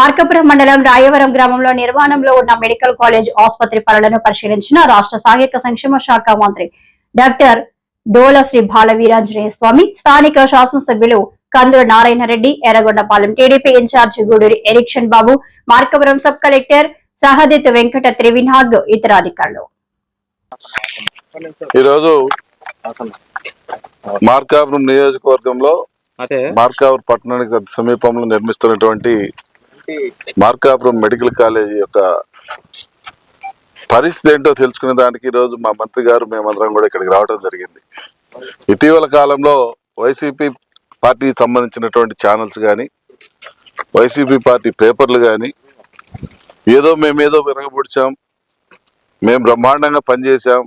మార్కపురం మండలం రాయవరం గ్రామంలో నిర్మాణంలో ఉన్న మెడికల్ కాలేజ్ ఆసుపత్రి పనులను పరిశీలించిన రాష్ట్ర సాంఘిక సంక్షేమ శాఖ మంత్రి డాక్టర్ డోల శ్రీ బాల వీరాంజనేయ స్వామి స్థానిక శాసనసభ్యులు Kandula Narayana Reddy Yerragondapalem TDP incharge Guduri Erikshan Babu Markapuram sub collector Sahadit Venkata Trivinag ఇతర అధికారులు ఈరోజు మార్కాపురం నియోజకవర్గంలో మార్కాపురం పట్టణానికి సమీపంలో నిర్మిస్తున్నటువంటి మార్కాపురం మెడికల్ కాలేజీ యొక్క పరిస్థితి ఏంటో తెలుసుకునే దానికి ఈరోజు మా మంత్రి గారు మేమందరం కూడా ఇక్కడికి రావడం జరిగింది. ఇటీవల కాలంలో వైసీపీ పార్టీకి సంబంధించినటువంటి ఛానల్స్ కానీ వైసీపీ పార్టీ పేపర్లు కానీ ఏదో మేమేదో విరగబొడిచాం మేము బ్రహ్మాండంగా పనిచేసాం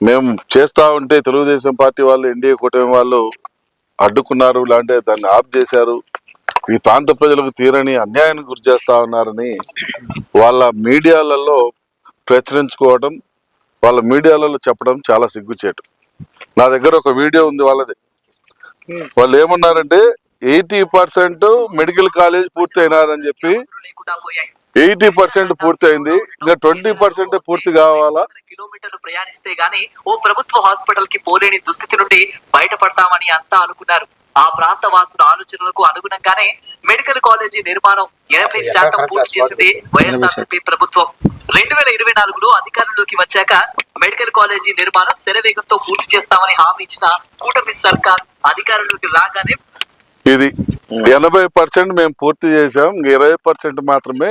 మేము చేస్తూ ఉంటే తెలుగుదేశం పార్టీ వాళ్ళు ఎన్డీఏ కూటమి వాళ్ళు అడ్డుకున్నారు లేదంటే దాన్ని ఆఫ్ చేశారు. ఈ ప్రాంత ప్రజలకు తీరని అన్యాయానికి గురి చేస్తా ఉన్నారని వాళ్ళ మీడియాలలో ప్రచురించుకోవడం వాళ్ళ మీడియాలలో చెప్పడం చాలా సిగ్గుచేటు. నా దగ్గర ఒక వీడియో ఉంది వాళ్ళది. వాళ్ళు ఏమన్నారంటే ఎయిటీ పర్సెంట్ మెడికల్ కాలేజ్ పూర్తి అయినాదని చెప్పి ఎయిటీ పర్సెంట్ పూర్తి అయింది ఇంకా ట్వంటీ పర్సెంట్ పూర్తి కావాలా? కిలోమీటర్లు ప్రయాణిస్తే గానీ ఓ ప్రభుత్వ హాస్పిటల్కి పోలేని దుస్థితి నుండి బయటపడతామని అంతా అనుకున్నారు. ఆ ప్రాంత వాసుల ఆలోచనలకు అనుగుణంగానే మెడికల్ కాలేజీ నిర్మాణం ఎనభై శాతం పూర్తి చేసింది వైఎస్ఆర్సీపీ ప్రభుత్వం. రెండు వేల ఇరవై నాలుగులో అధికారంలోకి వచ్చాక మెడికల్ కాలేజీ నిర్మాణం శరవేగంతో పూర్తి చేస్తామని హామీ ఇచ్చిన కూటమి సర్కార్ అధికారంలోకి రాగానే ఇది ఎనభై పర్సెంట్ మేము పూర్తి చేసాం ఇరవై పర్సెంట్ మాత్రమే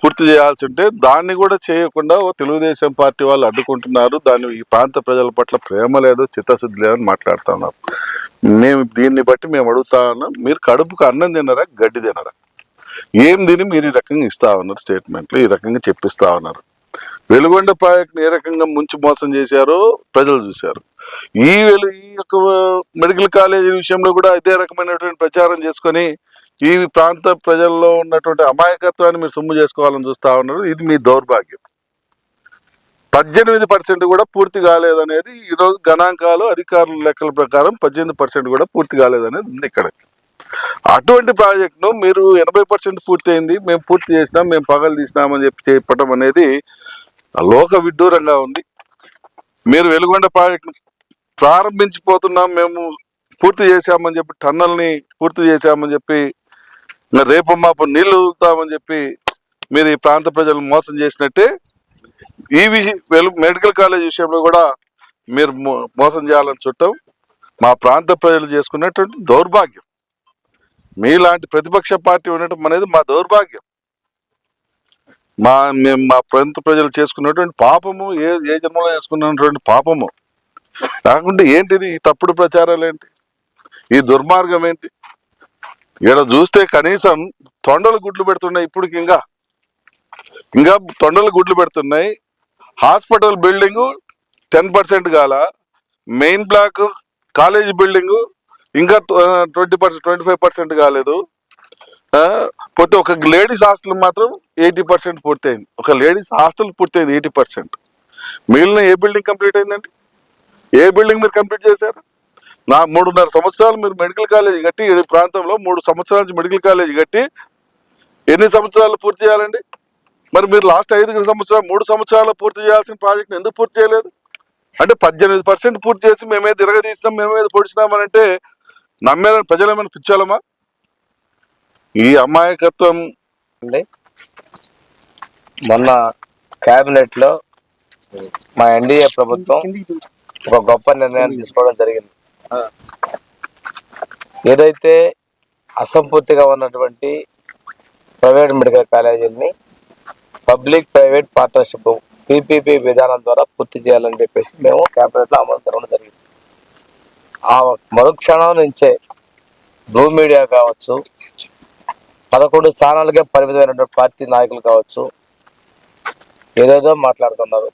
పూర్తి చేయాల్సి ఉంటే దాన్ని కూడా చేయకుండా ఓ తెలుగుదేశం పార్టీ వాళ్ళు అడ్డుకుంటున్నారు. దాన్ని ఈ ప్రాంత ప్రజల పట్ల ప్రేమ లేదు చిత్తశుద్ధి లేదని మాట్లాడుతున్నారు మేము దీన్ని బట్టి మేము అడుగుతా ఉన్నాం. మీరు కడుపుకు అన్నం తినరా గడ్డి తినరా? ఏం తిని మీరు ఈ రకంగా ఇస్తా ఉన్నారు స్టేట్మెంట్లు ఈ రకంగా చెప్పిస్తా ఉన్నారు. వెలుగొండ ప్రాజెక్ట్ని ఏ రకంగా ముంచి మోసం చేశారో ప్రజలు చూశారు. ఈ వెలు ఈ యొక్క మెడికల్ కాలేజీ విషయంలో కూడా ఇదే రకమైనటువంటి ప్రచారం చేసుకొని ఈ ప్రాంత ప్రజల్లో ఉన్నటువంటి అమాయకత్వాన్ని మీరు సొమ్ము చేసుకోవాలని చూస్తా ఉన్నారు. ఇది మీ దౌర్భాగ్యం. పద్దెనిమిది పర్సెంట్ కూడా పూర్తి కాలేదనేది ఈరోజు గణాంకాలు అధికారుల లెక్కల ప్రకారం పద్దెనిమిది పర్సెంట్ కూడా పూర్తి కాలేదనేది ఉంది ఇక్కడ. అటువంటి ప్రాజెక్టును మీరు ఎనభై పర్సెంట్ పూర్తి అయింది మేము పూర్తి చేసినాం మేము పగలు తీసినామని చెప్పి చెప్పడం అనేది లోక విడ్డూరంగా ఉంది. మీరు వెలుగొండ ప్రాజెక్ట్ను ప్రారంభించిపోతున్నాం మేము పూర్తి చేశామని చెప్పి టన్నల్ని పూర్తి చేశామని చెప్పి రేపు మాపు నీళ్ళు వదులుతామని చెప్పి మీరు ఈ ప్రాంత ప్రజలు మోసం చేసినట్టే ఈ విషయం మెడికల్ కాలేజ్ విషయంలో కూడా మీరు మో- మోసం చేయాలని చుట్టం మా ప్రాంత ప్రజలు చేసుకున్నటువంటి దౌర్భాగ్యం. మీలాంటి ప్రతిపక్ష పార్టీ ఉండటం అనేది మా దౌర్భాగ్యం. మా మేము మా ప్రాంత ప్రజలు చేసుకున్నటువంటి పాపము ఏ ఏ జన్మలో చేసుకున్నటువంటి పాపము. కాకుండా ఏంటిది? ఈ తప్పుడు ప్రచారాలు ఏంటి? ఈ దుర్మార్గం ఏంటి? ఇక్కడ చూస్తే కనీసం తొండలు గుడ్లు పెడుతున్నాయి ఇప్పటికి ఇంకా. ఇంకా తొండలు గుడ్లు పెడుతున్నాయి. హాస్పిటల్ బిల్డింగ్ టెన్ పర్సెంట్ కాల. మెయిన్ బ్లాక్ కాలేజ్ బిల్డింగు ఇంకా twenty percent twenty five percent కాలేదు. పోతే ఒక లేడీస్ హాస్టల్ మాత్రం ఎయిటీ పర్సెంట్ పూర్తయింది. ఒక లేడీస్ హాస్టల్ పూర్తయింది ఎయిటీ పర్సెంట్. మిగిలిన ఏ బిల్డింగ్ కంప్లీట్ అయిందండి? ఏ బిల్డింగ్ మీరు కంప్లీట్ చేశారు? నా మూడున్నర సంవత్సరాలు మీరు మెడికల్ కాలేజీ కట్టి ఈ ప్రాంతంలో మూడు సంవత్సరాల నుంచి మెడికల్ కాలేజ్ కట్టి ఎన్ని సంవత్సరాలు పూర్తి చేయాలండి? మరి మీరు లాస్ట్ ఐదు సంవత్సరాలు మూడు సంవత్సరాలు పూర్తి చేయాల్సిన ప్రాజెక్ట్ ఎందుకు పూర్తి చేయలేదు? అంటే పద్దెనిమిది పర్సెంట్ పూర్తి చేసి మేమే తిరగదీసినాం మేమే పొడిచినామని అంటే నమ్మేదని ప్రజలు ఏమైనా పిచ్చాలమా ఈ అమాయకత్వం అండి మొన్న క్యాబినెట్లో లో మా ఎన్డీఏ ప్రభుత్వం ఒక గొప్ప నిర్ణయాన్ని తీసుకోవడం జరిగింది. ఏదైతే అసంపూర్తిగా ఉన్నటువంటి ప్రైవేట్ మెడికల్ కాలేజీని పబ్లిక్ ప్రైవేట్ పార్ట్నర్షిప్ పీపీపీ విధానం ద్వారా పూర్తి చేయాలని చెప్పేసి మేము క్యాబినెట్లో అమలు జరగడం జరిగింది. ఆ మరుక్షణం నుంచే బ్లూ మీడియా కావచ్చు పదకొండు స్థానాలకే పరిమితమైనటువంటి పార్టీ నాయకులు కావచ్చు ఏదేదో మాట్లాడుతున్నారు.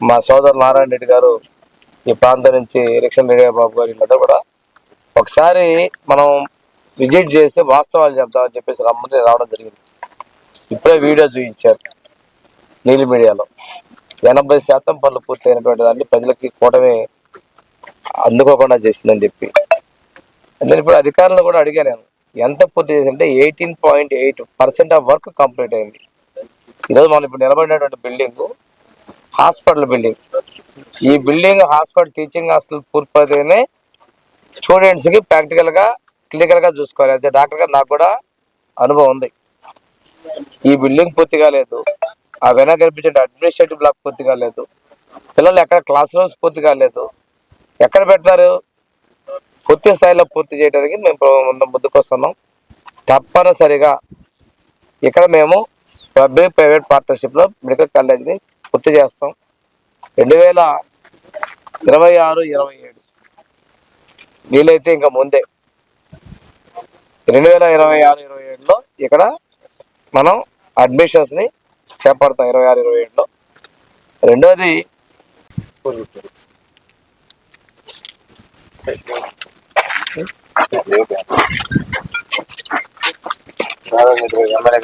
మా సోదరు నారాయణ రెడ్డి గారు ఈ ప్రాంతం నుంచి ఎలక్షన్ రెడ్డి బాబు గారు కూడా. ఒకసారి మనం విజిట్ చేసి వాస్తవాలు చెప్తామని చెప్పేసి రమ్మని రావడం జరిగింది. ఇప్పుడే వీడియో చూపించారు నీలి మీడియాలో. ఎనభై శాతం పనులు పూర్తయినటువంటి దాన్ని ప్రజలకి కూటమి అందుకోకుండా చేసిందని చెప్పి. నేను ఇప్పుడు అధికారులను కూడా అడిగాను నేను. ఎంత పూర్తి చేసిందంటే eighteen point eight percent of work complete అయింది. ఈరోజు మనం ఇప్పుడు నిలబడినటువంటి బిల్డింగ్ హాస్పిటల్ బిల్డింగ్. ఈ బిల్డింగ్ హాస్పిటల్ టీచింగ్ హాస్టల్ పూర్తయితేనే స్టూడెంట్స్కి ప్రాక్టికల్గా క్లినికల్గా చూసుకోవాలి. యాజ్ డాక్టర్గా నాకు కూడా అనుభవం ఉంది. ఈ బిల్డింగ్ పూర్తి కాలేదు ఆ వెనక కనిపించే అడ్మినిస్ట్రేటివ్ బ్లాక్ పూర్తి కాలేదు పిల్లలు ఎక్కడ క్లాస్ రూమ్స్ పూర్తి కాలేదు ఎక్కడ పెడతారు? పూర్తి స్థాయిలో పూర్తి చేయడానికి మేము ప్ర- ముందుకు వస్తున్నాం తప్పనిసరిగా ఇక్కడ మేము పబ్లిక్ ప్రైవేట్ పార్ట్నర్షిప్లో మెడికల్ కాలేజ్ని పూర్తి చేస్తాం. రెండు వేల ఇరవై ఆరు ఇరవై ఏడు. వీలైతే ఇంకా ముందే. రెండు వేల ఇరవై ఆరు ఇరవై ఏడులో ఇక్కడ మనం అడ్మిషన్స్ని చేపడతాం ఇరవై ఆరు ఇరవై ఏడులో. రెండోది ఎమ్మెల్యే